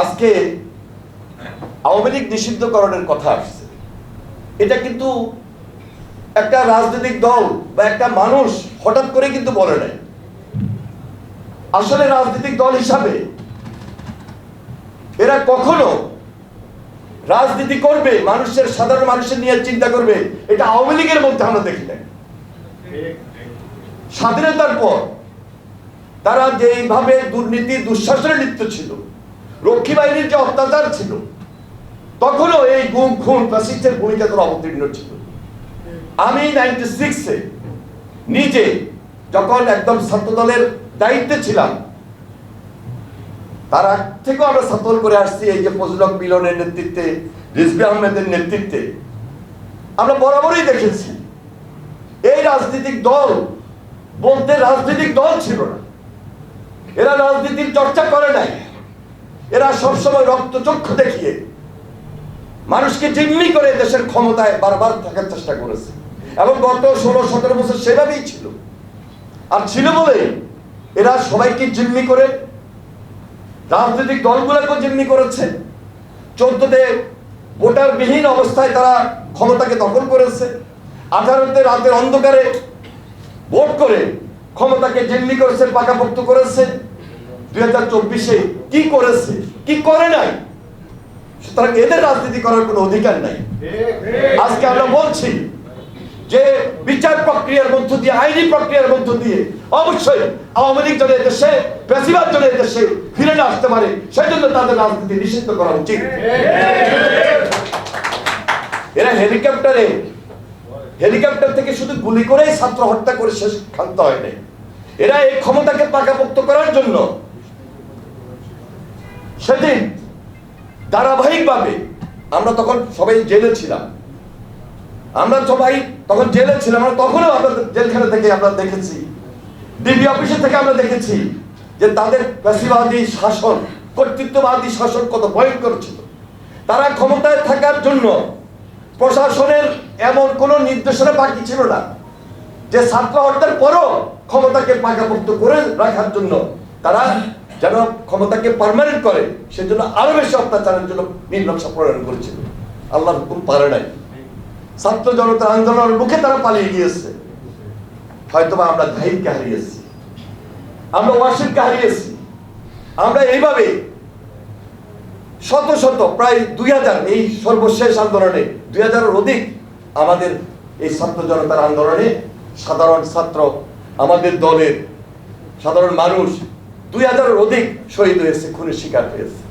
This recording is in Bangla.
আজকে আওয়ামী লীগ নিষিদ্ধকরণের কথা আসছে। এটা কিন্তু একটা রাজনৈতিক দল বা একটা মানুষ হঠাৎ করে কিন্তু বলে নাই। আসলে রাজনৈতিক দল হিসাবে এরা কখনো রাজনীতি করবে, মানুষের, সাধারণ মানুষের নিয়ে চিন্তা করবে, এটা আওয়ামী লীগের মধ্যে আমরা দেখি নাই। স্বাধীনতার পর তারা যেইভাবে দুর্নীতি দুঃশাসনে লিপ্ত ছিল রক্ষী বাহিনীর যে অত্যাচার ছিল, তখনও এই গুম, খুন ফ্যাসিস্টের ভূমিকা তারা অবতীর্ণ ছিল আমি নাইনটি সিক্সে নিজে যখন একদম ছাত্রদলের দায়িত্বে ছিলাম, তার আগ থেকেও আমরা ছাত্রদল করে আসছি এই যে ফজলক মিলনের নেতৃত্বে রিজবি আহমেদের নেতৃত্বে। আমরা বরাবরই দেখেছি, এই রাজনৈতিক দল বলতে রাজনৈতিক দল ছিল না। এরা রাজনীতির চর্চা করে নাই। এরা সবসময় রক্তচক্ষু দেখিয়ে মানুষকে জিম্মি করে দেশের ক্ষমতায় বারবার থাকার চেষ্টা করেছে। এবং গত ষোলো, সতেরো বছর সেভাবেই ছিল। আর ছিল বলে এরা সবাইকে জিম্মি করে, রাজনৈতিক দলগুলোকেও জিম্মি করেছে। চোদ্দতে ভোটারবিহীন অবস্থায় তারা ক্ষমতাকে দখল করেছে। আঠারোতে রাতের অন্ধকারে ভোট করে ক্ষমতাকে জিম্মি করেছে, পাকাপোক্ত করেছে। দুই হাজার চব্বিশে কি করেছে, কি করে নাই? সুতরাং এদের রাজনীতি করার কোনো অধিকার নাই। আজকে আমরা বলছি যে বিচার প্রক্রিয়ার মধ্য দিয়ে, আইনি প্রক্রিয়ার মধ্য দিয়ে অবশ্যই আওয়ামী লীগ যদি দেশে বেশিরভাগ যদি দেশে ফিরে না আসতে পারে, সেজন্য তাদের রাজনীতি নিষিদ্ধ করা উচিত। এরা হেলিকপ্টারে, হেলিকপ্টার থেকে শুধু গুলি করেই ছাত্র হত্যা করে শেষ ক্ষান্ত হয় নাই। এরা এই ক্ষমতাকে পাকাপোক্ত করার জন্য সেদিন ধারাবাহিকভাবে আমরা তখন সবাই জেলে ছিলাম। আমরা সবাই তখন জেলে ছিলাম, আমরা তখনও আমরা জেলখানা থেকে আমরা দেখেছি। ডিবি অফিসে থেকে আমরা দেখেছি যে তাদের পেশিবাদী শাসন, কর্তৃত্ববাদী শাসন কত ভয়ঙ্কর ছিল। তারা ক্ষমতায় থাকার জন্য প্রশাসনের এমন কোনো নির্দেশনা বাকি ছিল না যে ছাত্র হত্যার পরও ক্ষমতাকে পাকাপোক্ত করে রাখার জন্য তারা যেন ক্ষমতাকে পার্মানেন্ট করে, সেজন্য আরও বেশি অত্যাচারের জন্য নির্লক্ষ প্রণয়ন করেছিল আল্লাহর হুকুম পারে নাই। ছাত্র জনতা আন্দোলনের মুখে তারা পালিয়ে গিয়েছে। হয়তোবা আমরা ধাইদকে হারিয়েছি। আমরা ওয়াসিমকে হারিয়েছি। আমরা এইভাবে শত শত, প্রায় দুই হাজার, এই সর্বশেষ আন্দোলনে, দুই হাজারের অধিক আমাদের এই ছাত্র জনতার আন্দোলনে সাধারণ ছাত্র, আমাদের দলের সাধারণ মানুষ দুই হাজারের অধিক শহীদ হয়েছে খুনের শিকার হয়েছে।